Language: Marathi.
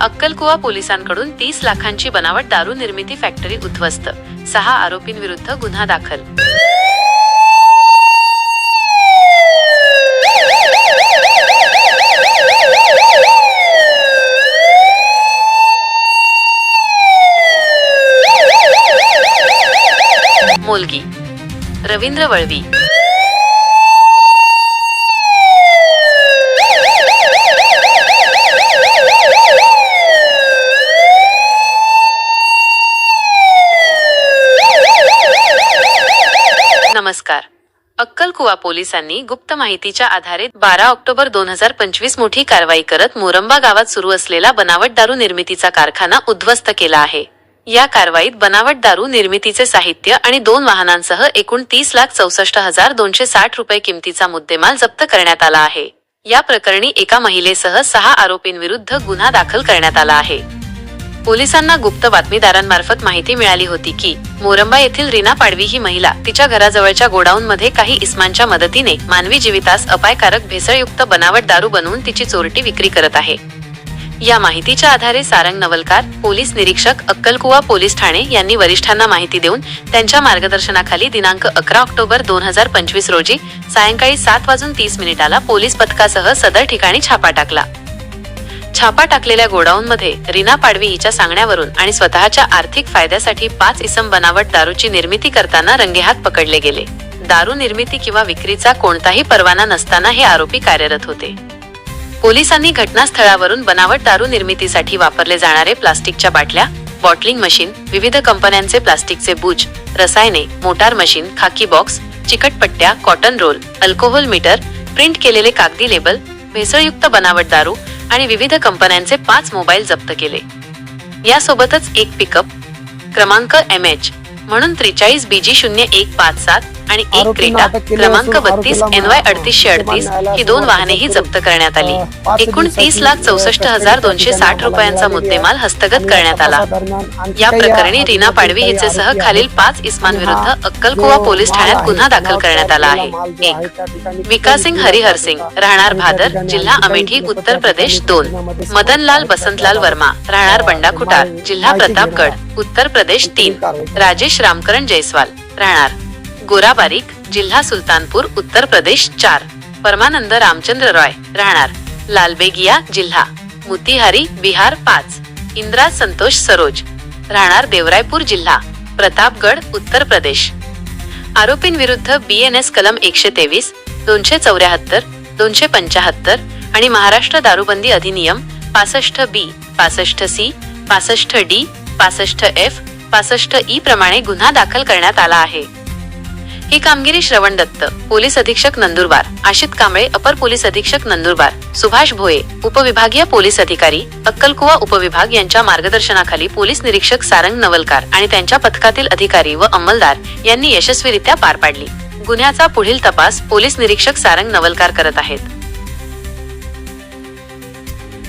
अक्कलकुवा पोलिसांकडून तीस लाखांची बनावट दारू निर्मिती फॅक्टरी उद्ध्वस्त. सहा आरोपींविरुद्ध गुन्हा दाखल. मोलगी. रवींद्र वळवी. नमस्कार. अक्कलकुवा पोलिसांनी गुप्त माहितीच्या आधारे बारा ऑक्टोबर दोन हजार पंचवीस मोठी कारवाई करत मोरंबा गावात सुरू असलेला बनावट दारू निर्मितीचा कारखाना उद्ध्वस्त केला आहे. या कारवाईत बनावट दारू निर्मितीचे साहित्य आणि दोन वाहनांसह एकूण तीस लाख चौसष्ट हजार दोनशे साठ रुपये किमतीचा मुद्देमाल जप्त करण्यात आला आहे. या प्रकरणी एका महिलेसह सहा आरोपींविरुद्ध गुन्हा दाखल करण्यात आला आहे. पोलिसांना गुप्त बातमीदारांमार्फत माहिती मिळाली होती की मोरंबा येथील रीना पाडवी ही महिला तिच्या घराजवळच्या गोडाऊन मध्ये काही इस्मांच्या मदतीने मानवी जीवितास अपायकारक भेसळयुक्त बनावट दारू बनवून तिची चोरटी विक्री करत आहे. या माहितीच्या आधारे सारंग नवलकार पोलीस निरीक्षक अक्कलकुवा पोलीस ठाणे यांनी वरिष्ठांना माहिती देऊन त्यांच्या मार्गदर्शनाखाली दिनांक अकरा ऑक्टोबर दोन हजार पंचवीस रोजी सायंकाळी सात वाजून तीस मिनिटाला पोलीस पथकासह सदर ठिकाणी छापा टाकला. छापा टाकलेल्या गोडाऊनमध्ये रीना पाडवी हिच्या सांगण्यावरून आणि स्वतःच्या आर्थिक फायद्यासाठी पाच इसम बनावट दारूची निर्मिती करताना रंगेहात पकडले गेले. दारू निर्मिती किंवा विक्रीचा कोणताही परवाना नसताना हे आरोपी कार्यरत होते. पोलिसांनी घटनास्थळावरून बनावट दारू निर्मितीसाठी वापरले जाणारे प्लास्टिकच्या बाटल्या बॉटलिंग मशीन विविध कंपन्यांचे प्लास्टिकचे बूज रसायने मोटार मशीन खाकी box चिकटपट्ट्या cotton roll alcohol meter print केलेले कागदी लेबल भेसळयुक्त बनावट दारू आणि विविध कंपन्यांचे पाच मोबाईल जप्त केले. यासोबतच एक पिकअप क्रमांक एम एच म्हणून त्रेचाळीस बीजी शून्य एक पाच सात आणि एक क्रेटा क्रमांक बत्तीस एन वाय अडतीसशे अडतीस ही दोन वाहनेही जप्त करण्यात आली एकूण तीस लाख चौसष्ट हजार दोनशे साठ रुपयांचा मुद्देमाल. हस्तगत करण्यात आला या प्रकरणी रीना पाडवी हिचेसह आरोपी खालील. पाच इस्मांविरुद्ध हा अक्कलकुवा पोलीस ठाण्यात गुन्हा दाखल करण्यात आला आहे एक विकासिंग हरिहर सिंग? राहणार भादर जिल्हा अमेठी उत्तर प्रदेश दोन मदनलाल बसंतलाल. वर्मा राहणार बंडा खुटार जिल्हा प्रतापगड उत्तर प्रदेश तीन. राजेश रामकरण जयस्वाल राहणार गोरा बारीक जिल्हा सुलतानपूर उत्तर प्रदेश चार. परमानंद रामचंद्र रॉय राहणार. लालबेगिया जिल्हा. मुतिहारी बिहार पाच. इंद्रा संतोष सरोज राहणार देवरायपूर जिल्हा. प्रतापगड उत्तर प्रदेश. आरोपींविरुद्ध बी एन एस कलम एकशे तेवीस दोनशे चौऱ्याहत्तर दोनशे पंचाहत्तर आणि महाराष्ट्र दारूबंदी अधिनियम पासष्ट बी पासष्ट सी पासष्ट डी पासष्ट एफ पासष्ट ई प्रमाणे गुन्हा दाखल करण्यात आला आहे. ही कामगिरी श्रवण दत्त पोलीस अधीक्षक नंदुरबार आशित कांबळे अपर पोलीस अधीक्षक नंदुरबार सुभाष भोये उपविभागीय पोलीस अधिकारी अक्कलकुवा उपविभाग यांच्या मार्गदर्शनाखाली पोलीस निरीक्षक सारंग नवलकार आणि त्यांच्या पथकातील अधिकारी व अंमलदार यांनी यशस्वीरित्या पार पाडली. गुन्ह्याचा पुढील तपास पोलीस निरीक्षक सारंग नवलकार करत आहेत.